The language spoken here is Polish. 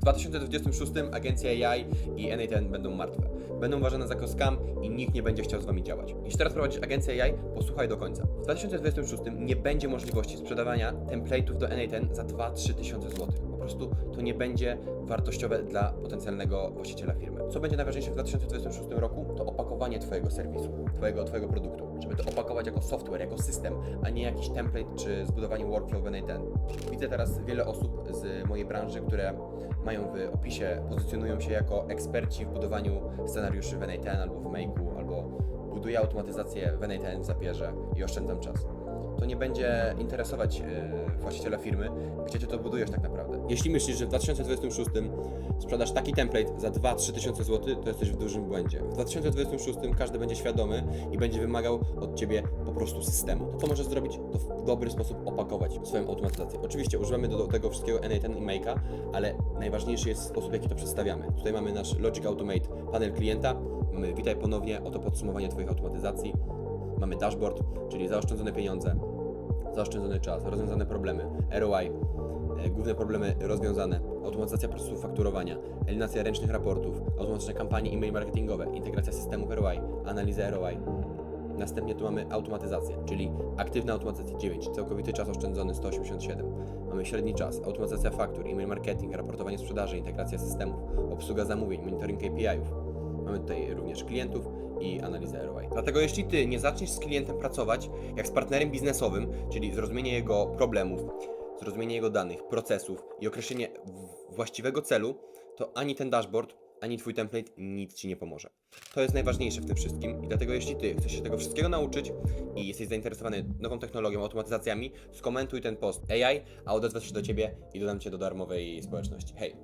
W 2026 agencja AI i N8N będą martwe. Będą uważane za scam i nikt nie będzie chciał z wami działać. Jeśli teraz prowadzisz agencję AI, posłuchaj do końca. W 2026 nie będzie możliwości sprzedawania template'ów do N8N za 2-3 tysiące złotych. Prostu to nie będzie wartościowe dla potencjalnego właściciela firmy. Co będzie najważniejsze w 2026 roku, to opakowanie Twojego serwisu, Twojego, twojego produktu. Żeby to opakować jako software, jako system, a nie jakiś template czy zbudowanie workflow w N8N. Widzę teraz wiele osób z mojej branży, które mają w opisie, pozycjonują się jako eksperci w budowaniu scenariuszy w N8N albo w Make'u, albo buduję automatyzację w N8N w Zapierze i oszczędzam czas. To nie będzie interesować yy, właściciela firmy, gdzie ty to budujesz tak naprawdę. Jeśli myślisz, że w 2026 sprzedasz taki template za 2-3 tysiące złotych, to jesteś w dużym błędzie. W 2026 każdy będzie świadomy i będzie wymagał od ciebie po prostu systemu. To, co możesz zrobić, to w dobry sposób opakować swoją automatyzację. Oczywiście używamy do, tego wszystkiego N8N i Make'a, ale najważniejszy jest sposób, jaki to przedstawiamy. Tutaj mamy nasz Logic Automate panel klienta, mamy witaj ponownie, oto podsumowanie Twoich automatyzacji, mamy dashboard, czyli zaoszczędzone pieniądze, zaoszczędzony czas, rozwiązane problemy, ROI, e, główne problemy rozwiązane, automatyzacja procesu fakturowania, eliminacja ręcznych raportów, automatyczne kampanie e-mail marketingowe, integracja systemów ROI, analiza ROI. Następnie tu mamy automatyzację, czyli aktywna automatyzacja 9, całkowity czas oszczędzony 187. Mamy średni czas, automatyzacja faktur, e-mail marketing, raportowanie sprzedaży, integracja systemów, obsługa zamówień, monitoring KPI-ów. Mamy tutaj również klientów i analizę ROI. Dlatego jeśli Ty nie zaczniesz z klientem pracować jak z partnerem biznesowym, czyli zrozumienie jego problemów, zrozumienie jego danych, procesów i określenie właściwego celu, to ani ten dashboard, ani Twój template nic Ci nie pomoże. To jest najważniejsze w tym wszystkim i dlatego jeśli Ty chcesz się tego wszystkiego nauczyć i jesteś zainteresowany nową technologią, automatyzacjami, skomentuj ten post AI, a odezwę się do Ciebie i dodam Cię do darmowej społeczności. Hej!